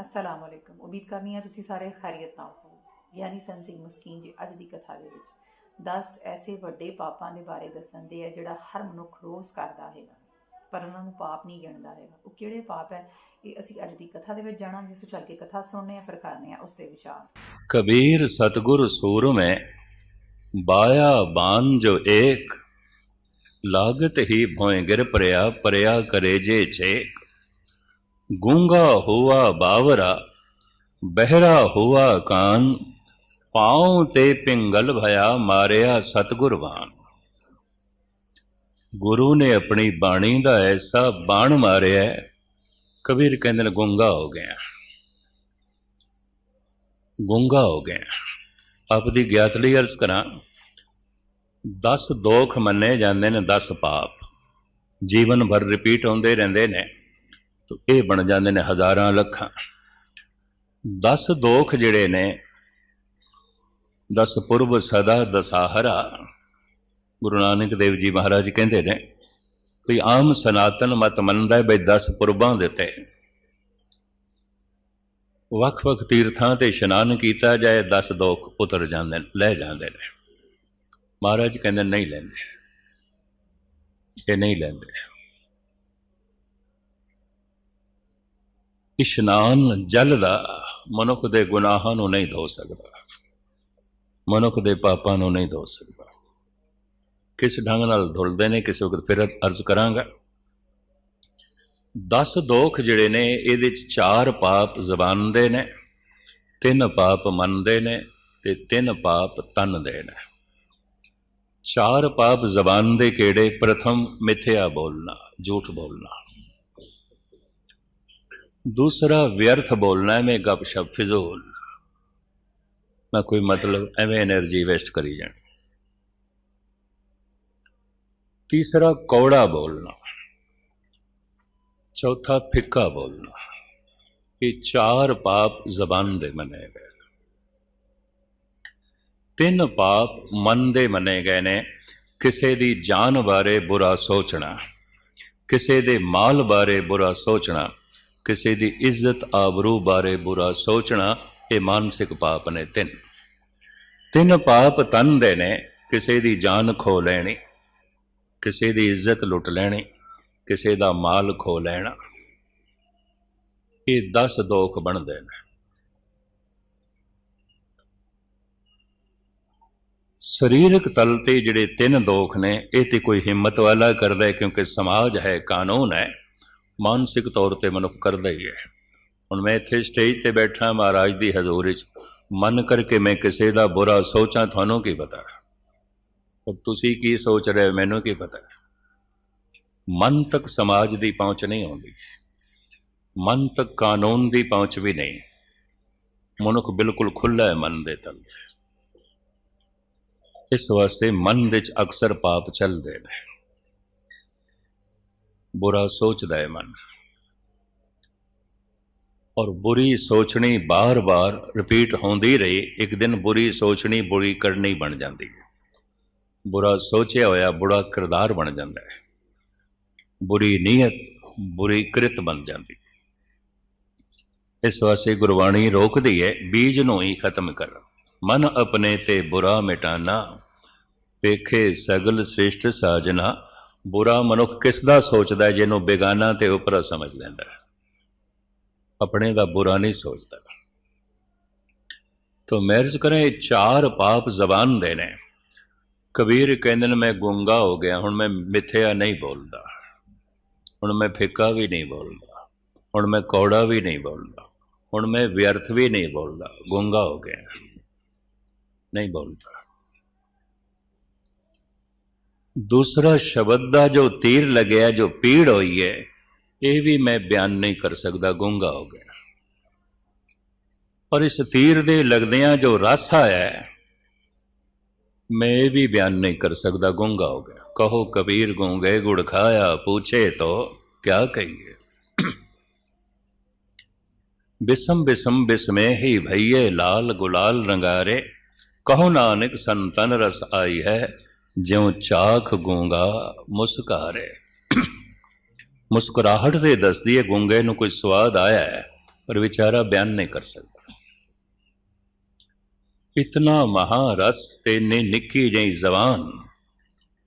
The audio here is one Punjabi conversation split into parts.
ਅਸਲਾਮ ਅਲੈਕਮ ਉਮੀਦ ਕਰਨੀ ਹੈ ਤੁਸੀਂ ਸਾਰੇ ਖੈਰੀਅਤ ਨਾਲ ਹੋ ਗਿਆਨੀ ਸੰਤ ਸਿੰਘ ਮਸਕੀਨ ਜੀ, ਅੱਜ ਦੀ ਕਥਾ ਦੇ ਵਿੱਚ। 10 ਐਸੇ ਵੱਡੇ ਪਾਪਾਂ ਦੇ ਬਾਰੇ ਦੱਸਣਦੇ ਹੈ ਜਿਹੜਾ ਹਰ ਮਨੁੱਖ ਰੋਜ਼ ਕਰਦਾ ਹੈਗਾ। ਪਰ ਉਹਨਾਂ ਨੂੰ ਪਾਪ ਨਹੀਂ ਗਿਣਦਾ ਹੈਗਾ। ਉਹ ਕਿਹੜੇ ਪਾਪ ਹੈ, ਇਹ ਅਸੀਂ ਅੱਜ ਦੀ ਕਥਾ ਦੇ ਵਿੱਚ ਜਾਣਾਂਗੇ। ਸੋ ਚੱਲ ਕੇ ਕਥਾ ਸੁਣਨੇ ਆ ਫਿਰ ਕਰਨੇ ਆ ਉਸ ਦੇ ਵਿਚਾਰ। ਕਬੀਰ ਸਤਗੁਰ ਸੂਰਮੇ, ਬਾਇਆ ਬਾਨ ਜੋ ਏਕ। ਲਾਗਤ ਹੀ ਭੋਇ ਗਿਰ ਪਰਿਆ ਪਰਿਆ ਕਰੇ ਜੇ ਛੇਕ। ਗੂੰਗਾ ਹੋਆ ਬਾਵਰਾ, ਬਹਿਰਾ ਹੋਆ ਕਾਨ, ਪਾਉ ਤੇ ਪਿੰਗਲ ਭਇਆ ਮਾਰਿਆ ਸਤਗੁਰਵਾਨ ਗੁਰੂ ਨੇ ਆਪਣੀ ਬਾਣੀ ਦਾ ਐਸਾ ਬਾਣ ਮਾਰਿਆ, ਕਬੀਰ ਕਹਿੰਦੇ ਨੇ ਗੁੰਗਾ ਹੋ ਗਿਆ। ਗੁੰਗਾ ਹੋ ਗਿਆ। ਆਪਦੀ ਗਿਆਤ ਲਈ ਅਰਜ਼ ਕਰਾਂ 10 ਦੋਖ ਮੰਨੇ ਜਾਂਦੇ ਨੇ 10 ਪਾਪ। ਜੀਵਨ ਭਰ ਰਿਪੀਟ ਹੁੰਦੇ ਰਹਿੰਦੇ ਨੇ। ਤਾਂ ਇਹ ਬਣ ਜਾਂਦੇ ਨੇ ਹਜ਼ਾਰਾਂ ਲੱਖਾਂ। 10 ਦੋਖ ਜਿਹੜੇ ਨੇ 10 ਪੁਰਬ ਸਦਾ ਦਸਾਹਰਾ। ਗੁਰੂ ਨਾਨਕ ਦੇਵ ਜੀ ਮਹਾਰਾਜ ਕਹਿੰਦੇ ਨੇ, ਕੋਈ ਆਮ ਸਨਾਤਨ ਮਤ ਮੰਨਦਾ ਹੈ ਬਈ 10 ਪੁਰਬਾਂ ਦੇ ਤੇ ਵੱਖ-ਵੱਖ ਤੀਰਥਾਂ ਤੇ ਇਸ਼ਨਾਨ ਕੀਤਾ ਜਾਏ 10 ਦੋਖ ਉਤਰ ਜਾਂਦੇ ਨੇ, ਲੈ ਜਾਂਦੇ ਨੇ। ਮਹਾਰਾਜ ਕਹਿੰਦੇ, ਨਹੀਂ ਲੈਂਦੇ। ਇਹ ਨਹੀਂ ਲੈਂਦੇ। ਇਸ਼ਨਾਨ ਜਲ ਦਾ ਮਨੁੱਖ ਦੇ ਗੁਨਾਹਾਂ ਨੂੰ ਨਹੀਂ ਧੋ ਸਕਦਾ। ਮਨੁੱਖ ਦੇ ਪਾਪਾਂ ਨੂੰ ਨਹੀਂ ਧੋ ਸਕਦਾ। ਕਿਸ ਢੰਗ ਨਾਲ ਧੁਲਦੇ ਨੇ, ਕਿਸੇ ਵਕਤ ਫਿਰ ਅਰਜ਼ ਕਰਾਂਗਾ। 10 ਦੋਖ ਜਿਹੜੇ ਨੇ, ਇਹਦੇ ਚ ਚਾਰ ਪਾਪ ਜ਼ਬਾਨ ਦੇ ਨੇ, ਤਿੰਨ ਪਾਪ ਮਨ ਦੇ ਨੇ ਤੇ ਤਿੰਨ ਪਾਪ ਤਨ ਦੇ ਨੇ। ਚਾਰ ਪਾਪ ਜ਼ਬਾਨ ਦੇ ਕਿਹੜੇ? ਪ੍ਰਥਮ ਮਿੱਥਿਆ ਬੋਲਣਾ, ਝੂਠ ਬੋਲਣਾ। ਦੂਸਰਾ, ਵਿਅਰਥ ਬੋਲਣਾ, ਐਵੇਂ ਗੱਪਸ਼ਪ ਫਿਜ਼ੂਲ। ਨਾ ਕੋਈ ਮਤਲਬ, ਐਵੇਂ એનર્ਜੀ ਵੇਸਟ ਕਰੀ ਜਾਣ। ਤੀਸਰਾ, ਕੌੜਾ ਬੋਲਣਾ। ਚੌਥਾ, ਫਿੱਕਾ ਬੋਲਣਾ। ਇਹ ਚਾਰ ਪਾਪ ਜ਼ਬਾਨ ਦੇ ਮਨੇ ਗਏ ਤਿੰਨ ਪਾਪ ਮਨ ਦੇ ਮਨੇ ਗਏ ਨੇ। ਕਿਸੇ ਦੀ ਜਾਨ ਬਾਰੇ ਬੁਰਾ ਸੋਚਣਾ, ਕਿਸੇ ਦੇ ਮਾਲ ਬਾਰੇ ਬੁਰਾ ਸੋਚਣਾ ਕਿਸੇ ਦੀ ਇੱਜ਼ਤ ਆਬਰੂ ਬਾਰੇ ਬੁਰਾ ਸੋਚਣਾ ਇਹ ਮਾਨਸਿਕ ਪਾਪ ਨੇ ਤਿੰਨ। ਤਿੰਨ ਪਾਪ ਤਨ ਦੇ ਨੇ, ਕਿਸੇ ਦੀ ਜਾਨ ਖੋ ਲੈਣੀ, ਕਿਸੇ ਦੀ ਇੱਜ਼ਤ ਲੁੱਟ ਲੈਣੀ, ਕਿਸੇ ਦਾ ਮਾਲ ਖੋ ਲੈਣਾ। ਇਹ 10 ਦੋਖ ਬਣਦੇ ਨੇ। ਸਰੀਰਕ ਤਲ ਤੇ ਜਿਹੜੇ ਤਿੰਨ ਦੋਖ ਨੇ, ਇਹ ਤੇ ਕੋਈ ਹਿੰਮਤ ਵਾਲਾ ਕਰਦਾ ਕਿਉਂਕਿ ਸਮਾਜ ਹੈ ਕਾਨੂੰਨ ਹੈ। ਮਾਨਸਿਕ ਤੌਰ ਤੇ ਮਨੁੱਖ ਕਰਦਾ ਹੀ ਹੈ। ਹੁਣ ਮੈਂ ਇੱਥੇ ਸਟੇਜ ਤੇ ਬੈਠਾ ਮਹਾਰਾਜ ਦੀ ਹਜ਼ੂਰੀ 'ਚ ਮਨ ਕਰਕੇ ਮੈਂ ਕਿਸੇ ਦਾ ਬੁਰਾ ਸੋਚਾਂ, ਤੁਹਾਨੂੰ ਕੀ ਪਤਾ? ਪਰ ਤੁਸੀਂ ਕੀ ਸੋਚ ਰਹੇ ਹੋ, ਮੈਨੂੰ ਕੀ ਪਤਾ? ਮਨ ਤੱਕ ਸਮਾਜ ਦੀ ਪਹੁੰਚ ਨਹੀਂ ਆਉਂਦੀ। ਮਨ ਤੱਕ ਕਾਨੂੰਨ ਦੀ ਪਹੁੰਚ ਵੀ ਨਹੀਂ। ਮਨੁੱਖ ਬਿਲਕੁਲ ਖੁੱਲਾ ਹੈ ਮਨ ਦੇ ਤਲ ਤੇ। ਇਸ ਵਾਸਤੇ ਮਨ ਵਿੱਚ ਅਕਸਰ ਪਾਪ ਚੱਲਦੇ ਨੇ। ਬੁਰਾ ਸੋਚਦਾ ਹੈ ਮਨ। ਔਰ ਬੁਰੀ ਸੋਚਣੀ ਬਾਰ-ਬਾਰ ਰਿਪੀਟ ਹੁੰਦੀ ਰਹੀ, ਇੱਕ ਦਿਨ ਬੁਰੀ ਸੋਚਣੀ, ਬੁਰੀ ਕਰਨੀ ਬਣ ਜਾਂਦੀ ਹੈ। ਬੁਰਾ ਸੋਚਿਆ ਹੋਇਆ, ਬੁਰਾ ਕਿਰਦਾਰ ਬਣ ਜਾਂਦਾ ਹੈ। ਬੁਰੀ ਨੀਅਤ, ਬੁਰੀ ਕ੍ਰਿਤ ਬਣ ਜਾਂਦੀ ਇਸ ਵਾਸਤੇ ਗੁਰਬਾਣੀ ਰੋਕਦੀ ਹੈ, ਬੀਜ ਨੂੰ ਹੀ ਖਤਮ ਕਰ। ਮਨ ਆਪਣੇ ਤੇ ਬੁਰਾ ਮਿਟਾਨਾ ਪੇਖੇ ਸਗਲ ਸ੍ਰਿਸ਼ਟ ਸਾਜਨਾ ਬੁਰਾ ਮਨੁੱਖ ਕਿਸ ਦਾ ਸੋਚਦਾ ਜਿਹਨੂੰ ਬੇਗਾਨਾ ਤੇ ਉਪਰਾ ਸਮਝ ਲੈਂਦਾ ਆਪਣੇ ਦਾ ਬੁਰਾ ਨਹੀਂ ਸੋਚਦਾ। ਤੋ ਮੈਰਿਜ ਕਰੇ, ਇਹ ਚਾਰ ਪਾਪ ਜ਼ਬਾਨ ਦੇ ਨੇ। ਕਬੀਰ ਕਹਿੰਦੇ ਨੇ, ਮੈਂ ਗੁੰਗਾ ਹੋ ਗਿਆ, ਹੁਣ ਮੈਂ ਮਿੱਥਿਆ ਨਹੀਂ ਬੋਲਦਾ। ਹੁਣ ਮੈਂ ਫਿੱਕਾ ਵੀ ਨਹੀਂ ਬੋਲਦਾ। ਹੁਣ ਮੈਂ ਕੌੜਾ ਵੀ ਨਹੀਂ ਬੋਲਦਾ। ਹੁਣ ਮੈਂ ਵਿਅਰਥ ਵੀ ਨਹੀਂ ਬੋਲਦਾ। ਗੁੰਗਾ ਹੋ ਗਿਆ। ਨਹੀਂ ਬੋਲਦਾ। ਦੂਸਰਾ ਸ਼ਬਦ ਦਾ ਜੋ ਤੀਰ ਲੱਗਿਆ, ਜੋ ਪੀੜ ਹੋਈ ਹੈ, ਇਹ ਵੀ ਮੈਂ ਬਿਆਨ ਨਹੀਂ ਕਰ ਸਕਦਾ, ਗੁੰਗਾ ਹੋ ਗਿਆ। ਪਰ ਇਸ ਤੀਰ ਦੇ ਲਗਦਿਆਂ ਜੋ ਰਸ ਆਇਆ, ਮੈਂ ਇਹ ਵੀ ਬਿਆਨ ਨਹੀਂ ਕਰ ਸਕਦਾ, ਗੁੰਗਾ ਹੋ ਗਿਆ। ਕਹੋ, ਕਬੀਰ ਗੁੰਗੇ, ਗੁੜ ਖਾਇਆ, ਪੁੱਛੇ ਤੋ, ਕਿਆ ਕਹੀਏ? ਬਿਸਮ ਬਿਸਮ ਬਿਸਮੇ ਹੀ ਭਈਏ, ਲਾਲ ਗੁਲਾਲ ਰੰਗਾਰੇ, ਕਹੋ ਨਾਨਕ ਸੰਤਨ ਰਸ ਆਈ ਹੈ ਜਿਉਂ ਚਾਖ ਗੂੰਗਾ ਮੁਸਕਾਰੇ। ਮੁਸਕਰਾਹਟ ਸੇ ਦੱਸਦੀ ਹੈ, ਗੂੰਗੇ ਨੂੰ ਕੋਈ ਸਵਾਦ ਆਇਆ ਹੈ, ਪਰ ਵਿਚਾਰਾ ਬਿਆਨ ਨਹੀਂ ਕਰ ਸਕਦਾ। ਇਤਨਾ ਮਹਾ ਰਸ ਤੇ ਨੇ ਨਿੱਕੀ ਜਿਹੀ ਜ਼ਬਾਨ,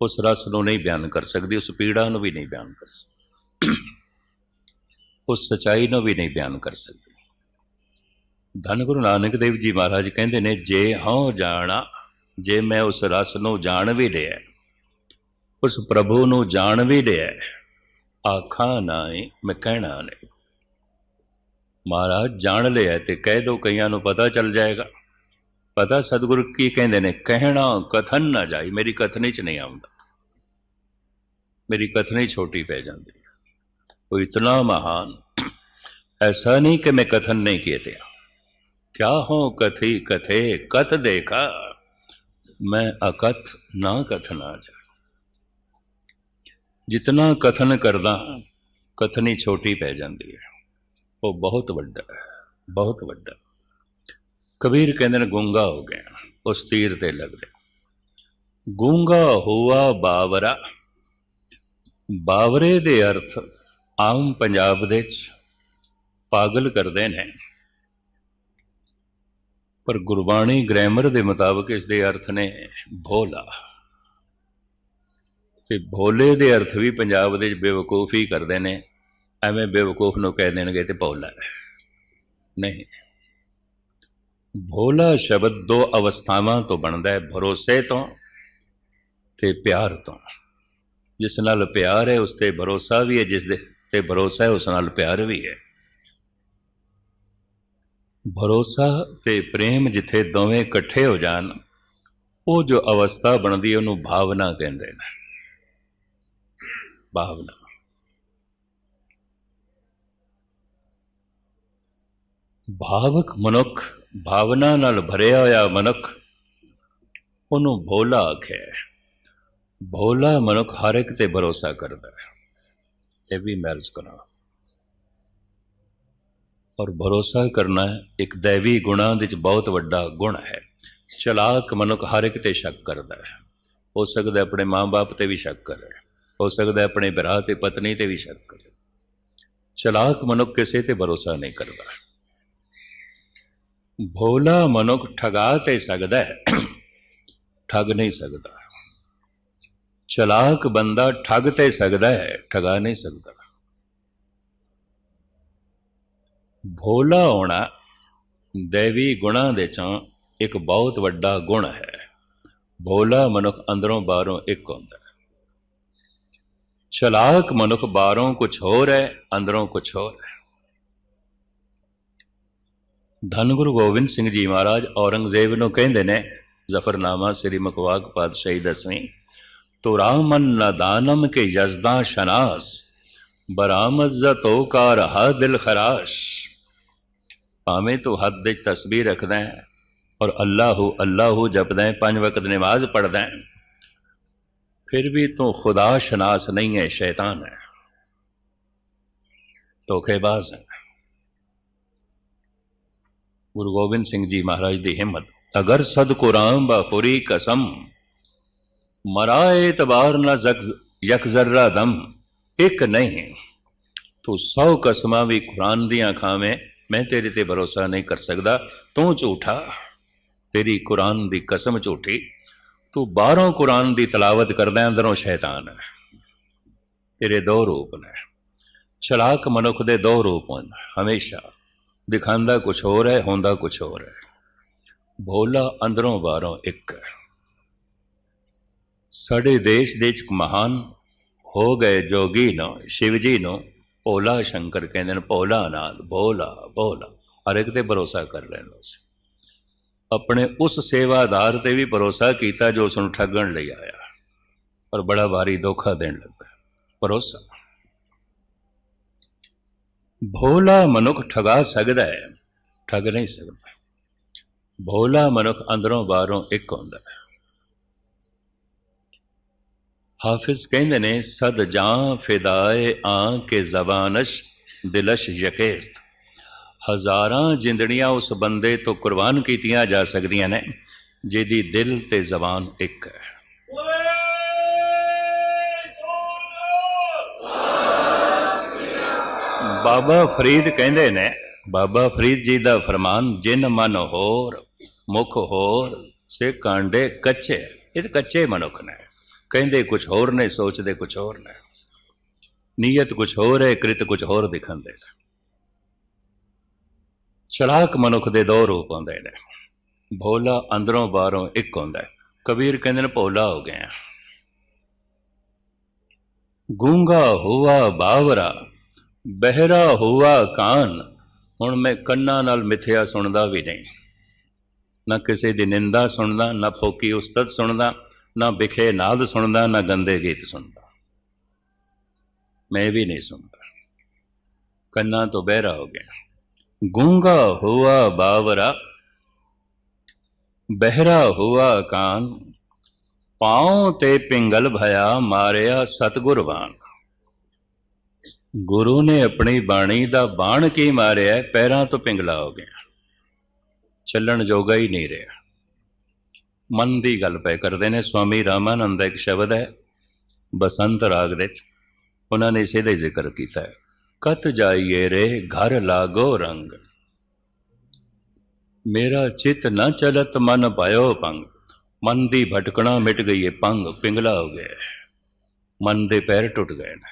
ਉਸ ਰਸ ਨੂੰ ਨਹੀਂ ਬਿਆਨ ਕਰ ਸਕਦੀ, ਉਸ ਪੀੜਾ ਨੂੰ ਵੀ ਨਹੀਂ ਬਿਆਨ ਕਰ ਸਕਦੀ, ਉਸ ਸਚਾਈ ਨੂੰ ਵੀ ਨਹੀਂ ਬਿਆਨ ਕਰ ਸਕਦੀ। ਧੰਨ ਗੁਰੂ ਨਾਨਕ ਦੇਵ ਜੀ ਮਹਾਰਾਜ ਕਹਿੰਦੇ ਨੇ, ਜੇ ਹਉ ਜਾਣਾ ਜੇ ਮੈਂ ਉਸ ਰਸ ਨੂੰ ਜਾਣ ਵੀ ਲਿਆ ਉਸ ਪ੍ਰਭੂ ਨੂੰ ਜਾਣ ਵੀ ਲਿਆ ਆਖਾਂ ਨਾਏ ਮੈਂ ਕਹਿਣਾ ਨਹੀਂ ਮਹਾਰਾਜ ਜਾਣ ਲਿਆ ਤੇ ਕਹਿ ਦੋ ਕਈਆਂ ਨੂੰ ਪਤਾ ਚੱਲ ਜਾਏਗਾ ਪਤਾ ਸਤਿਗੁਰੂ ਕੀ ਕਹਿੰਦੇ ਨੇ ਕਹਿਣਾ ਕਥਨ ਨਾ ਜਾਈ ਮੇਰੀ ਕਥਨੀ ਚ ਨਹੀਂ ਆਉਂਦਾ ਮੇਰੀ ਕਥਨੀ ਛੋਟੀ ਪੈ ਜਾਂਦੀ ਹੈ ਉਹ ਇਤਨਾ ਮਹਾਨ ऐसा नहीं कि मैं कथन नहीं किए थे क्या हो कथी कथे कथ देखा मैं अकथ ना कथना जा ਜਿਤਨਾ ਕਥਨ ਕਰਦਾ ਕਥਨੀ ਛੋਟੀ ਪੈ ਜਾਂਦੀ ਹੈ ਉਹ ਬਹੁਤ ਵੱਡਾ ਹੈ ਬਹੁਤ ਵੱਡਾ ਕਬੀਰ ਕਹਿੰਦੇ ਨੇ ਗੂੰਗਾ ਹੋ ਗਿਆ ਉਸ ਤੀਰ ਤੇ ਲੱਗਦੇ ਗੂੰਗਾ ਹੋਆ ਬਾਵਰਾ ਬਾਵਰੇ ਦੇ ਅਰਥ ਆਮ ਪੰਜਾਬ ਦੇ ਚ ਪਾਗਲ ਕਰਦੇ ਨੇ ਪਰ ਗੁਰਬਾਣੀ ਗ੍ਰਾਮਰ ਦੇ ਮੁਤਾਬਕ ਇਸ ਦੇ ਅਰਥ ਨੇ ਭੋਲਾ। ਤੇ ਭੋਲੇ ਦੇ ਅਰਥ ਵੀ ਪੰਜਾਬ ਦੇ ਵਿੱਚ ਹੀ ਕਰਦੇ ਨੇ। ਐਵੇਂ ਬੇਵਕੂਫ ਨੂੰ ਕਹਿ ਦੇਣਗੇ ਤੇ ਭੋਲਾ ਨਹੀਂ। ਭੋਲਾ ਸ਼ਬਦ ਦੋ ਅਵਸਥਾਵਾਂ ਤੋਂ ਬਣਦਾ ਹੈ, ਭਰੋਸੇ ਤੋਂ ਤੇ ਪਿਆਰ ਤੋਂ। ਜਿਸ ਨਾਲ ਪਿਆਰ ਹੈ, ਉਸ ਤੇ ਭਰੋਸਾ ਵੀ ਹੈ, ਜਿਸ ਦੇ ਤੇ ਭਰੋਸਾ ਹੈ, ਉਸ ਨਾਲ ਪਿਆਰ ਵੀ ਹੈ। ਭਰੋਸਾ ਤੇ ਪ੍ਰੇਮ ਜਿੱਥੇ ਦੋਵੇਂ ਇਕੱਠੇ ਹੋ ਜਾਣ, ਉਹ ਜੋ ਅਵਸਥਾ ਬਣਦੀ ਉਹਨੂੰ ਭਾਵਨਾ ਕਹਿੰਦੇ ਨੇ। ਭਾਵਨਾ। ਭਾਵਕ ਮਨੁੱਖ ਭਾਵਨਾ ਨਾਲ ਭਰਿਆ ਹੋਇਆ ਮਨੁੱਖ, ਉਹਨੂੰ ਭੋਲਾ ਆਖਿਆ ਭੋਲਾ ਮਨੁੱਖ ਹਰ ਇੱਕ ਤੇ ਭਰੋਸਾ ਕਰਦਾ ਹੈ। ਇਹ ਵੀ ਮੈਰਜ ਕਰਾਂ ਔਰ ਭਰੋਸਾ ਕਰਨਾ ਇੱਕ ਦੇਵੀ ਗੁਣਾ ਵਿੱਚ ਬਹੁਤ ਵੱਡਾ ਗੁਣ ਹੈ। ਚਲਾਕ ਮਨੁੱਖ ਹਰ ਇੱਕ ਤੇ ਸ਼ੱਕ ਕਰਦਾ ਹੈ। ਹੋ ਸਕਦਾ ਆਪਣੇ ਮਾਂ-ਬਾਪ ਤੇ ਵੀ ਸ਼ੱਕ ਕਰੇ। ਹੋ ਸਕਦਾ ਆਪਣੇ ਭਰਾ ਤੇ ਪਤਨੀ ਤੇ ਵੀ ਸ਼ੱਕ ਕਰੇ। ਚਲਾਕ ਮਨੁੱਖ ਕਿਸੇ ਤੇ ਭਰੋਸਾ ਨਹੀਂ ਕਰਦਾ। ਭੋਲਾ ਮਨੁੱਖ ਠਗਾ ਤੇ ਸਕਦਾ ਹੈ। ਠੱਗ ਨਹੀਂ ਸਕਦਾ। ਚਲਾਕ ਬੰਦਾ ਠੱਗ ਤੇ ਸਕਦਾ ਹੈ, ਠਗਾ ਨਹੀਂ ਸਕਦਾ। ਭੋਲਾ ਹੋਣਾ ਦੇਵੀ ਗੁਣਾਂ ਦੇ ਚੋਂ ਇੱਕ ਬਹੁਤ ਵੱਡਾ ਗੁਣ ਹੈ। ਭੋਲਾ ਮਨੁੱਖ ਅੰਦਰੋਂ ਬਾਹਰੋਂ ਇੱਕ ਹੁੰਦਾ ਹੈ। ਚਲਾਕ ਮਨੁੱਖ ਬਾਹਰੋਂ ਕੁਝ ਹੋਰ ਹੈ, ਅੰਦਰੋਂ ਕੁਝ ਹੋਰ ਹੈ। ਧੰਨ ਗੁਰੂ ਗੋਬਿੰਦ ਸਿੰਘ ਜੀ ਮਹਾਰਾਜ ਔਰੰਗਜ਼ੇਬ ਨੂੰ ਕਹਿੰਦੇ ਨੇ, ਜ਼ਫਰਨਾਮਾ ਸ੍ਰੀ ਮਕਵਾਕ ਪਾਤਸ਼ਾਹੀ ਦਸਵੀਂ, ਤੋ ਰਾਮਨ ਨਦਾਨਮ ਕੇ ਯਜ਼ਦਾ ਸ਼ਨਾਸ, ਬਰਾਮਜ਼ ਤੋ ਕਾ ਰਹਾ ਦਿਲ ਖਰਾਸ਼। ਭਾਵੇਂ ਤੂੰ ਹੱਥ ਵਿੱਚ ਤਸਬੀਹ ਰੱਖਦਾ ਹੈ ਔਰ ਅੱਲਾਹੂ ਅੱਲਾਹੂ ਜਪਦਾ ਹੈ ਪੰਜ ਵਕਤ ਨਮਾਜ਼ ਪੜਦਾ ਹੈ ਫਿਰ ਵੀ ਤੂੰ ਖੁਦਾ ਸ਼ਨਾਸ ਨਹੀਂ ਹੈ ਸ਼ੈਤਾਨ ਹੈ ਧੋਖੇਬਾਜ਼ ਹੈ ਗੁਰੂ ਗੋਬਿੰਦ ਸਿੰਘ ਜੀ ਮਹਾਰਾਜ ਦੀ ਹਿੰਮਤ ਅਗਰ ਸਦ ਕੁਰਾਨ ਬਖੁਰੀ ਕਸਮ ਮਰਾਏ ਤਬਾਰ ਨਾ ਯਕ ਜ਼ਰਰਾ ਦਮ ਇੱਕ ਨਹੀਂ ਤੂੰ ਸੌ ਕਸਮਾਂ ਵੀ ਕੁਰਾਨ ਦੀਆਂ ਖਾਵੇਂ ਮੈਂ ਤੇਰੇ ਤੇ ਭਰੋਸਾ ਨਹੀਂ ਕਰ ਸਕਦਾ। ਤੂੰ ਝੂਠਾ, ਤੇਰੀ ਕੁਰਾਨ ਦੀ ਕਸਮ ਝੂਠੀ। ਤੂੰ ਬਾਹਰੋਂ ਕੁਰਾਨ ਦੀ ਤਲਾਵਤ ਕਰਦਾ, ਅੰਦਰੋਂ ਸ਼ੈਤਾਨ ਹੈ। ਤੇਰੇ ਦੋ ਰੂਪ ਨੇ। ਚਲਾਕ ਮਨੁੱਖ ਦੇ ਦੋ ਰੂਪ ਹਨ। ਹਮੇਸ਼ਾ ਦਿਖਾਉਂਦਾ ਕੁਝ ਹੋਰ ਹੈ, ਹੁੰਦਾ ਕੁਝ ਹੋਰ ਹੈ। ਭੋਲਾ ਅੰਦਰੋਂ ਬਾਹਰੋਂ ਇੱਕ ਹੈ। ਸਾਡੇ ਦੇਸ਼ ਦੇ ਇੱਕ ਮਹਾਨ ਹੋ ਗਏ ਜੋਗੀ ਨੂੰ ਸ਼ਿਵ ਜੀ ਨੂੰ ਭੋਲਾ ਸ਼ੰਕਰ ਕਹਿੰਦੇ ਨੇ, ਭੋਲਾ ਨਾਥ ਭੋਲਾ ਭੋਲਾ। ਹਰ ਇੱਕ ਤੇ ਭਰੋਸਾ ਕਰ ਲੈਣਾ ਸੀ ਆਪਣੇ ਉਸ ਸੇਵਾਦਾਰ ਤੇ ਵੀ ਭਰੋਸਾ ਕੀਤਾ ਜੋ ਉਸ ਨੂੰ ਠੱਗਣ ਲਈ ਆਇਆ। ਔਰ ਬੜਾ ਭਾਰੀ ਧੋਖਾ ਦੇਣ ਲੱਗਾ। ਭਰੋਸਾ। ਭੋਲਾ ਮਨੁੱਖ ਠਗਾ ਸਕਦਾ ਹੈ, ਠੱਗ ਨਹੀਂ ਸਕਦਾ। ਭੋਲਾ ਮਨੁੱਖ ਅੰਦਰੋਂ ਬਾਹਰੋਂ ਇੱਕ ਹੁੰਦਾ ਹੈ। ਹਾਫਿਜ਼ ਕਹਿੰਦੇ ਨੇ, ਸਦ ਜਾਂ ਫਿਦਾਏ ਆਂ ਕੇ ਜ਼ਬਾਨਸ਼, ਦਿਲਸ਼ ਯਕੇਸਤ। ਹਜ਼ਾਰਾਂ ਜਿੰਦੜੀਆਂ ਉਸ ਬੰਦੇ ਤੋਂ ਕੁਰਬਾਨ ਕੀਤੀਆਂ ਜਾ ਸਕਦੀਆਂ ਨੇ, ਜਿਹਦੀ ਦਿਲ ਤੇ ਜ਼ਬਾਨ ਇੱਕ ਹੈ। ਬਾਬਾ ਫਰੀਦ ਕਹਿੰਦੇ ਨੇ, ਬਾਬਾ ਫਰੀਦ ਜੀ ਦਾ ਫਰਮਾਨ, ਜਿਨ ਮਨ ਹੋਰ, ਮੁਖ ਹੋਰ, ਸੇ ਕਾਂਡੇ ਕੱਚੇ, ਇਹ ਕੱਚੇ ਮਨੁੱਖ ਨੇ। ਕਹਿੰਦੇ ਕੁਝ ਹੋਰ ਨੇ, ਸੋਚਦੇ ਕੁਝ ਹੋਰ ਨੇ। ਨੀਅਤ ਕੁਝ ਹੋਰ ਹੈ, ਕ੍ਰਿਤ ਕੁਝ ਹੋਰ ਦਿਖਾਉਂਦੇ ਨੇ। ਚੜਾਕ ਮਨੁੱਖ ਦੇ ਦੋ ਰੂਪ ਹੁੰਦੇ ਨੇ। ਭੋਲਾ ਅੰਦਰੋਂ ਬਾਹਰੋਂ ਇੱਕ ਹੁੰਦਾ ਕਬੀਰ ਕਹਿੰਦੇ ਨੇ, ਭੋਲਾ ਹੋ ਗਿਆ ਗੂੰਗਾ ਹੁਆ ਬਾਵਰਾ, ਬਹਿਰਾ ਹੋਆ ਕਾਨ, ਹੁਣ ਮੈਂ ਕੰਨਾਂ ਨਾਲ ਮਿੱਥਿਆ ਸੁਣਦਾ ਵੀ ਨਹੀਂ। ਨਾ ਕਿਸੇ ਦੀ ਨਿੰਦਾ ਸੁਣਦਾ, ਨਾ ਫੋਕੀ ਉਸਤਤ ਸੁਣਦਾ। ਨਾ ਵਿਖੇ ਨਾਦ ਸੁਣਦਾ, ਨਾ ਗੰਦੇ ਗੀਤ ਸੁਣਦਾ। ਮੈਂ ਵੀ ਨਹੀਂ ਸੁਣਦਾ। ਕੰਨਾਂ ਤੋਂ ਬਹਿਰਾ ਹੋ ਗਿਆ। ਗੂੰਗਾ ਹੁਆ ਬਾਵਰਾ, ਬਹਿਰਾ ਹੋਆ ਕਾਨ, ਪਾਉ ਤੇ ਪਿੰਗਲ ਭਇਆ ਮਾਰਿਆ ਸਤਗੁਰਵਾਨ ਗੁਰੂ ਨੇ ਆਪਣੀ ਬਾਣੀ ਦਾ ਬਾਣ ਕੀ ਮਾਰਿਆ, ਪੈਰਾਂ ਤੋਂ ਪਿੰਗਲਾ ਹੋ ਗਿਆ। ਚੱਲਣ ਜੋਗਾ ਹੀ ਨਹੀਂ ਰਿਹਾ। ਮਨ ਦੀ ਗੱਲ ਪੈ ਕਰਦੇ ਨੇ, ਸਵਾਮੀ ਰਾਮਾਨੰਦ ਦਾ ਇੱਕ ਸ਼ਬਦ ਹੈ, ਬਸੰਤ ਰਾਗ ਦੇ ਵਿੱਚ। ਉਹਨਾਂ ਨੇ ਇਸੇ ਦਾ ਜ਼ਿਕਰ ਕੀਤਾ ਹੈ, ਕਤ ਜਾਈਏ ਰੇ ਘਰ ਲਾਗੋ ਰੰਗ? ਮੇਰਾ ਚਿਤ ਨਾ ਚਲਤ ਮਨ ਪਾਇਓ ਪੰਗ ਮਨ ਦੀ ਭਟਕਣਾ ਮਿਟ ਗਈ ਏ ਪੰਗ ਪਿੰਗਲਾ ਹੋ ਗਿਆ ਮਨ ਦੇ ਪੈਰ ਟੁੱਟ ਗਏ ਨੇ।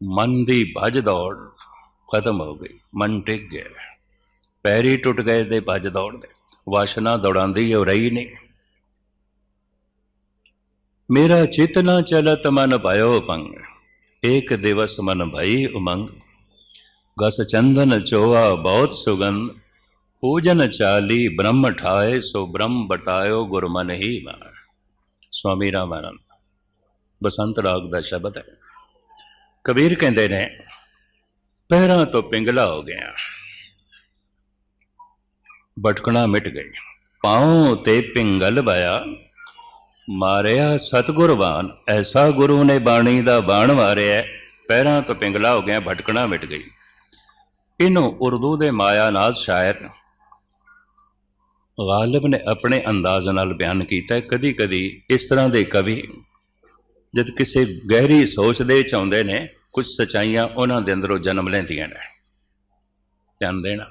ਮਨ ਦੀ ਭਜ ਦੌੜ ਖਤਮ ਹੋ ਗਈ, ਮਨ ਟਿਕ ਗਿਆ ਪੈਰ ਹੀ ਟੁੱਟ ਗਏ ਤੇ ਭਜ ਦੌੜ ਦੇ। ਵਾਸ਼ਨਾ ਦੌੜਾਂਦੀ ਹੋ ਰਹੀ ਨਹੀਂ। ਮੇਰਾ ਚਿਤ ਨਾ ਚਲਤ ਮਨ ਪਾਇਓ ਪੰਗ ਏਕ ਦਿਵਸ ਮਨ ਭਈ ਉਮੰਗ। ਗਸ ਚੰਦਨ ਚੋਆ ਬਹੁਤ ਸੁਗੰਧ, ਪੂਜਨ ਚਾਲੀ ਬ੍ਰਹਮ ਠਾਏ ਸੋ ਬ੍ਰਹਮ ਬਟਾਇਓ ਗੁਰ ਮਨ ਹੀ ਮਾਰ ਸਵਾਮੀ ਰਾਮਾਨੰਦ, ਬਸੰਤ ਰਾਗ ਦਾ ਸ਼ਬਦ ਹੈ। ਕਬੀਰ ਕਹਿੰਦੇ ਨੇ ਪਹਿਰਾਂ ਤੋਂ ਪਿੰਗਲਾ ਹੋ ਗਿਆ। ਭਟਕਣਾ ਮਿਟ ਗਈ। ਪਾਉ ਤੇ ਪਿੰਗਲ ਬਾਇਆ ਮਾਰਿਆ ਸਤਗੁਰਵਾਨ ਐਸਾ ਗੁਰੂ ਨੇ ਬਾਣੀ ਦਾ ਬਾਣ ਮਾਰਿਆ ਪਹਿਰਾਂ ਤੋਂ ਪਿੰਗਲਾ ਹੋ ਗਿਆ, ਭਟਕਣਾ ਮਿਟ ਗਈ। ਇਹਨੂੰ ਉਰਦੂ ਦੇ ਮਾਇਆਨਾਜ਼ ਸ਼ਾਇਰ ਗਾਲਿਬ ਨੇ ਆਪਣੇ ਅੰਦਾਜ਼ ਨਾਲ ਬਿਆਨ ਕੀਤਾ ਕਦੀ ਕਦੀ ਇਸ ਤਰ੍ਹਾਂ ਦੇ ਕਵੀ ਜਦ ਕਿਸੇ ਗਹਿਰੀ ਸੋਚ ਦੇ ਵਿੱਚ ਆਉਂਦੇ ਨੇ, ਕੁਝ ਸਚਾਈਆਂ ਉਹਨਾਂ ਦੇ ਅੰਦਰੋਂ ਜਨਮ ਲੈਂਦੀਆਂ ਨੇ। ਧਿਆਨ ਦੇਣਾ।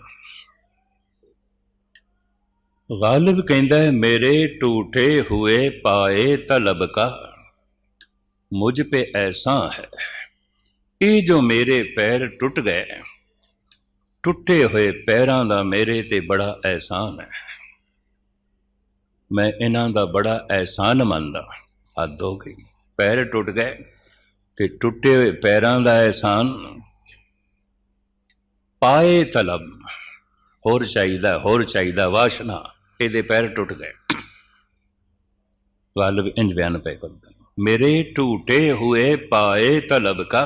ਗਾਲਿਬ ਕਹਿੰਦਾ ਹੈ ਮੇਰੇ ਟੂਟੇ ਹੋਏ ਪਾਏ ਤਲਬ ਕਾ ਮੁਝ ਪੇ ਐਸਾ ਹੈ ਇਹ ਜੋ ਮੇਰੇ ਪੈਰ ਟੁੱਟ ਗਏ ਟੁੱਟੇ ਹੋਏ ਪੈਰਾਂ ਦਾ ਮੇਰੇ ਤੇ ਬੜਾ ਅਹਿਸਾਨ ਹੈ ਮੈਂ ਇਹਨਾਂ ਦਾ ਬੜਾ ਅਹਿਸਾਨ ਮੰਨਦਾ ਹੱਦ ਹੋ ਗਈ ਪੈਰ ਟੁੱਟ ਗਏ ਤੇ ਟੁੱਟੇ ਹੋਏ ਪੈਰਾਂ ਦਾ ਅਹਿਸਾਨ ਪਾਏ ਤਲਬ ਹੋਰ ਚਾਹੀਦਾ ਹੋਰ ਚਾਹੀਦਾ ਵਾਸ਼ਨਾ ਇਹਦੇ ਪੈਰ ਟੁੱਟ ਗਏ ਗਾਲਬ ਇੰਜ ਬਿਆਨ ਪੈ ਕਰਦਾ ਮੇਰੇ ਟੂਟੇ हुए पाए तलब का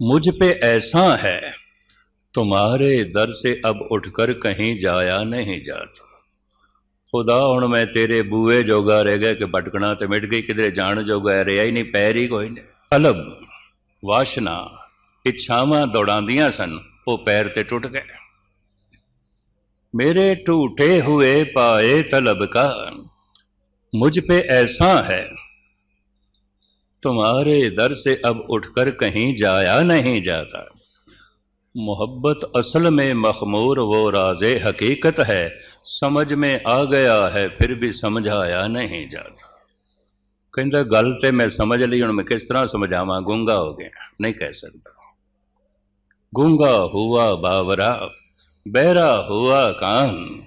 मुझ पे ऐसा है तुम्हारे दर से अब उठकर कहीं जाया नहीं जाता ਖੁਦਾ ਹੁਣ ਮੈਂ ਤੇਰੇ ਬੂਏ ਜੋਗਾ ਰਹਿ ਗਿਆ ਕਿ ਭਟਕਣਾ ਤੇ ਮਿਟ ਗਈ ਕਿਧਰੇ ਜਾਣ ਜੋਗਾ ਰਿਹਾ ਹੀ ਨਹੀਂ ਪੈਰ ਹੀ ਕੋਈ ਨਹੀਂ ਤਲਬ ਵਾਸ਼ਨਾ ਇੱਛਾਵਾਂ ਦੌੜਾਉਂਦੀਆਂ ਸਨ ਉਹ ਪੈਰ ਤੇ ਟੁੱਟ ਗਏ میرے ٹوٹے ہوئے پائے طلب کا مجھ پہ ایسا ہے۔ تمہارے در سے اب اٹھ کر کہیں جایا نہیں جاتا۔ محبت اصل میں مخمور وہ راز حقیقت ہے۔ سمجھ میں آ گیا ہے، پھر بھی سمجھایا نہیں جاتا۔ کہندہ گل تو میں سمجھ لی ہوں میں کس طرح سمجھاوا گونگا ہو گیا۔ نہیں کہہ سکتا۔ گونگا ہوا باورا۔ ਬਹਿਰਾ ਹੁਆ ਕਾਨ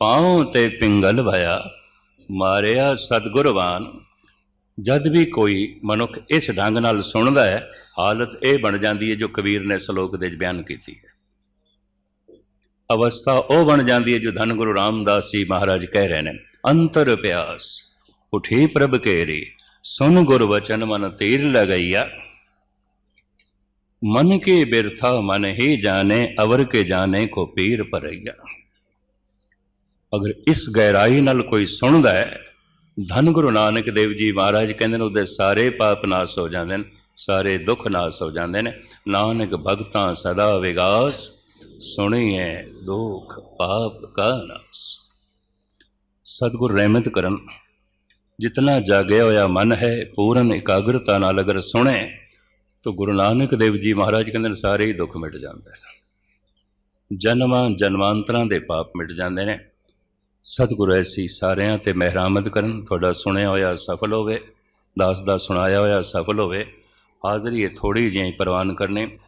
ਪਾਉ ਤੇ ਪਿੰਗਲ ਭਇਆ, ਮਾਰਿਆ ਸਤਗੁਰਵਾਨ ਜਦ ਵੀ ਕੋਈ ਮਨੁੱਖ ਇਸ ਢੰਗ ਨਾਲ ਸੁਣਦਾ ਹੈ, ਹਾਲਤ ਇਹ ਬਣ ਜਾਂਦੀ ਹੈ ਜੋ ਕਬੀਰ ਨੇ ਸ਼ਲੋਕ ਦੇ ਵਿੱਚ ਬਿਆਨ ਕੀਤੀ ਹੈ। ਅਵਸਥਾ ਉਹ ਬਣ ਜਾਂਦੀ ਹੈ ਜੋ ਧੰਨ ਗੁਰੂ ਰਾਮਦਾਸ ਜੀ ਮਹਾਰਾਜ ਕਹਿ ਰਹੇ ਨੇ, ਅੰਤਰ ਪਿਆਸ, ਉਠੀ ਪ੍ਰਭ ਕੇਰੀ, ਸੁਨ ਗੁਰ ਵਚਨ ਮਨ ਤੀਰ ਲਗਈਆ। मन के बिरथा मन ही जाने अवर के जाने को पीर परैया ਅਗਰ ਇਸ ਗਹਿਰਾਈ ਨਾਲ ਕੋਈ ਸੁਣਦਾ ਹੈ ਧੰਨ ਗੁਰੂ ਨਾਨਕ ਦੇਵ ਜੀ ਮਹਾਰਾਜ ਕਹਿੰਦੇ ਨੇ ਉਹਦੇ ਸਾਰੇ ਪਾਪ ਨਾਸ ਹੋ ਜਾਂਦੇ ਨੇ ਸਾਰੇ ਦੁੱਖ ਨਾਸ ਹੋ ਜਾਂਦੇ ਨੇ ਨਾਨਕ ਭਗਤਾਂ ਸਦਾ ਵਿਗਾਸ ਸੁਣੀਏ ਦੁੱਖ ਪਾਪ ਕਾ ਨਾਸ ਸਤਿਗੁਰ ਰਹਿਮਤ ਕਰਨ ਜਿਤਨਾ ਜਾਗਿਆ ਹੋਇਆ ਮਨ ਹੈ ਪੂਰਨ ਇਕਾਗਰਤਾ ਨਾਲ ਅਗਰ ਸੁਣੇ ਤਾਂ ਗੁਰੂ ਨਾਨਕ ਦੇਵ ਜੀ ਮਹਾਰਾਜ ਕਹਿੰਦੇ ਨੇ, ਸਾਰੇ ਹੀ ਦੁੱਖ ਮਿਟ ਜਾਂਦੇ ਨੇ। ਜਨਮਾਂ ਜਨਮਾਂਤਰਾਂ ਦੇ ਪਾਪ ਮਿਟ ਜਾਂਦੇ ਨੇ। ਸਤਿਗੁਰੂ ਐਸੀ ਸਾਰਿਆਂ ਤੇ ਮਿਹਰਾਮਤ ਕਰਨ, ਤੁਹਾਡਾ ਸੁਣਿਆ ਹੋਇਆ ਸਫਲ ਹੋਵੇ, ਦਾਸ ਦਾ ਸੁਣਾਇਆ ਹੋਇਆ ਸਫਲ ਹੋਵੇ ਹਾਜ਼ਰੀ ਇਹ ਥੋੜੀ ਜਿਹੀ ਪ੍ਰਵਾਨ ਕਰਨੇ।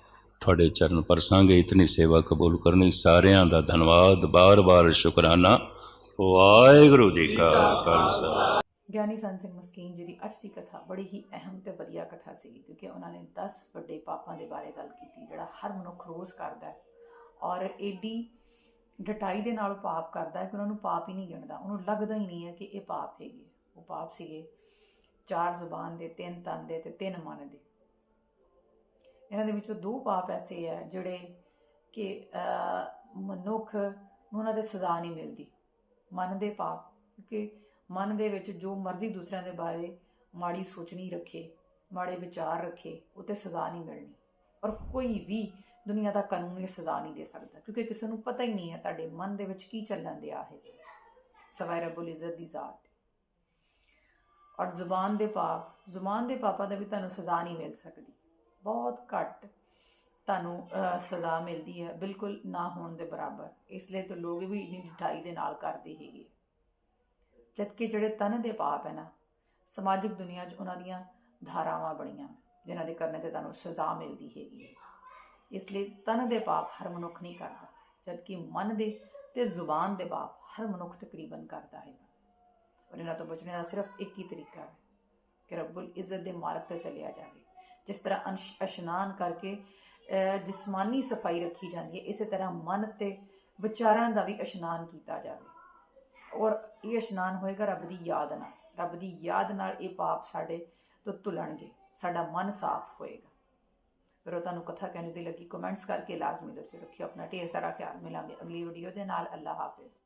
ਤੁਹਾਡੇ ਚਰਨ ਪਰਸਾਂਗੇ, ਇਤਨੀ ਸੇਵਾ ਕਬੂਲ ਕਰਨੀ। ਸਾਰਿਆਂ ਦਾ ਧੰਨਵਾਦ, ਬਾਰ-ਬਾਰ ਸ਼ੁਕਰਾਨਾ। ਵਾਹਿਗੁਰੂ ਜੀ ਕਾ ਖਾਲਸਾ। ਗਿਆਨੀ ਸੰਤ ਸਿੰਘ ਮਸਕੀਨ ਜੀ ਦੀ ਅੱਜ ਦੀ ਕਥਾ ਬੜੀ ਹੀ ਅਹਿਮ ਤੇ ਵਧੀਆ ਕਥਾ ਸੀ ਕਿਉਂਕਿ ਉਹਨਾਂ ਨੇ 10 ਵੱਡੇ ਪਾਪਾਂ ਦੇ ਬਾਰੇ ਗੱਲ ਕੀਤੀ, ਜਿਹੜਾ ਹਰ ਮਨੁੱਖ ਰੋਜ਼ ਕਰਦਾ ਹੈ ਔਰ ਏਡੀ ਡਟਾਈ ਦੇ ਨਾਲ ਪਾਪ ਕਰਦਾ ਹੈ ਕਿ ਉਹਨਾਂ ਨੂੰ ਪਾਪ ਹੀ ਨਹੀਂ ਗਿਣਦਾ, ਉਹਨੂੰ ਲੱਗਦਾ ਹੀ ਨਹੀਂ ਹੈ ਕਿ ਇਹ ਪਾਪ ਹੈਗੇ ਉਹ ਪਾਪ ਸੀਗੇ ਚਾਰ ਜ਼ੁਬਾਨ ਦੇ, ਤਿੰਨ ਤਨ ਦੇ ਤੇ ਤਿੰਨ ਮਨ ਦੇ। ਇਹਨਾਂ ਦੇ ਵਿੱਚੋਂ ਦੋ ਪਾਪ ਐਸੇ ਹੈ ਜਿਹੜੇ ਕਿ ਮਨੁੱਖ ਨੂੰ ਉਹਨਾਂ ਦੇ ਸਜ਼ਾ ਨਹੀਂ ਮਿਲਦੀ, ਮਨ ਦੇ ਪਾਪ, ਕਿਉਂਕਿ ਮਨ ਦੇ ਵਿੱਚ ਜੋ ਮਰਜ਼ੀ ਦੂਸਰਿਆਂ ਦੇ ਬਾਰੇ ਮਾੜੀ ਸੋਚਣੀ ਰੱਖੇ, ਮਾੜੇ ਵਿਚਾਰ ਰੱਖੇ ਉਤੇ ਸਜ਼ਾ ਨਹੀਂ ਮਿਲਣੀ। ਔਰ ਕੋਈ ਵੀ ਦੁਨੀਆ ਦਾ ਕਾਨੂੰਨ ਇਹ ਸਜ਼ਾ ਨਹੀਂ ਦੇ ਸਕਦਾ, ਕਿਉਂਕਿ ਕਿਸੇ ਨੂੰ ਪਤਾ ਹੀ ਨਹੀਂ ਹੈ ਤੁਹਾਡੇ ਮਨ ਦੇ ਵਿੱਚ ਕੀ ਚੱਲਣ ਦਿਆ ਹੈ। ਸਵਾਇ ਰੱਬੁਲ ਇੱਜ਼ਤ ਦੀ ਜ਼ਾਤ ਔਰ ਜ਼ੁਬਾਨ ਦੇ ਪਾਪ, ਜ਼ੁਬਾਨ ਦੇ ਪਾਪਾਂ ਦਾ ਵੀ ਤੁਹਾਨੂੰ ਸਜ਼ਾ ਨਹੀਂ ਮਿਲ ਸਕਦੀ। ਬਹੁਤ ਘੱਟ ਤੁਹਾਨੂੰ ਸਜ਼ਾ ਮਿਲਦੀ ਹੈ, ਬਿਲਕੁਲ ਨਾ ਹੋਣ ਦੇ ਬਰਾਬਰ। ਇਸ ਲਈ ਤਾਂ ਲੋਕ ਵੀ ਇੰਨੀ ਢਾਈ ਦੇ ਨਾਲ ਕਰਦੇ ਹੈਗੇ। ਜਦਕਿ ਜਿਹੜੇ ਤਨ ਦੇ ਪਾਪ ਹੈ ਨਾ, ਸਮਾਜਿਕ ਦੁਨੀਆ 'ਚ ਉਹਨਾਂ ਦੀਆਂ ਧਾਰਾਵਾਂ ਬਣੀਆਂ, ਜਿਨ੍ਹਾਂ ਦੇ ਕਰਨੇ ਤੇ ਤੁਹਾਨੂੰ ਸਜ਼ਾ ਮਿਲਦੀ ਹੈਗੀ ਹੈ। ਇਸ ਲਈ ਤਨ ਦੇ ਪਾਪ ਹਰ ਮਨੁੱਖ ਨਹੀਂ ਕਰਦਾ, ਜਦਕਿ ਮਨ ਦੇ ਤੇ ਜ਼ੁਬਾਨ ਦੇ ਪਾਪ ਹਰ ਮਨੁੱਖ ਤਕਰੀਬਨ ਕਰਦਾ ਹੈ। ਔਰ ਇਹਨਾਂ ਤੋਂ ਬਚਣੇ ਦਾ ਸਿਰਫ ਇੱਕ ਹੀ ਤਰੀਕਾ ਹੈ ਕਿ ਰੱਬੁਲ ਇੱਜ਼ਤ ਦੇ ਮਾਰਗ ਤੇ ਚੱਲਿਆ ਜਾਵੇ। ਜਿਸ ਤਰ੍ਹਾਂ ਅੰਸ਼- ਇਸ਼ਨਾਨ ਕਰਕੇ ਜਿਸਮਾਨੀ ਸਫ਼ਾਈ ਰੱਖੀ ਜਾਂਦੀ ਹੈ, ਇਸੇ ਤਰ੍ਹਾਂ ਮਨ ਤੇ ਵਿਚਾਰਾਂ ਦਾ ਵੀ ਇਸ਼ਨਾਨ ਕੀਤਾ ਜਾਵੇ। ਔਰ ਇਹ ਇਸ਼ਨਾਨ ਹੋਏਗਾ ਰੱਬ ਦੀ ਯਾਦ ਨਾਲ। ਰੱਬ ਦੀ ਯਾਦ ਨਾਲ ਇਹ ਪਾਪ ਸਾਡੇ ਤੋਂ ਧੁਲਣਗੇ, ਸਾਡਾ ਮਨ ਸਾਫ਼ ਹੋਏਗਾ। ਫਿਰ ਉਹ ਤੁਹਾਨੂੰ ਕਥਾ ਕਹਿਣ ਦੀ ਲੱਗੀ ਕਮੈਂਟਸ ਕਰਕੇ ਲਾਜ਼ਮੀ ਦੱਸਿਓ। ਰੱਖਿਓ ਆਪਣਾ ਢੇਰ ਸਾਰਾ ਖਿਆਲ। ਮਿਲਾਂਗੇ ਅਗਲੀ ਵੀਡੀਓ ਦੇ ਨਾਲ। ਅੱਲਾ ਹਾਫਿਜ਼।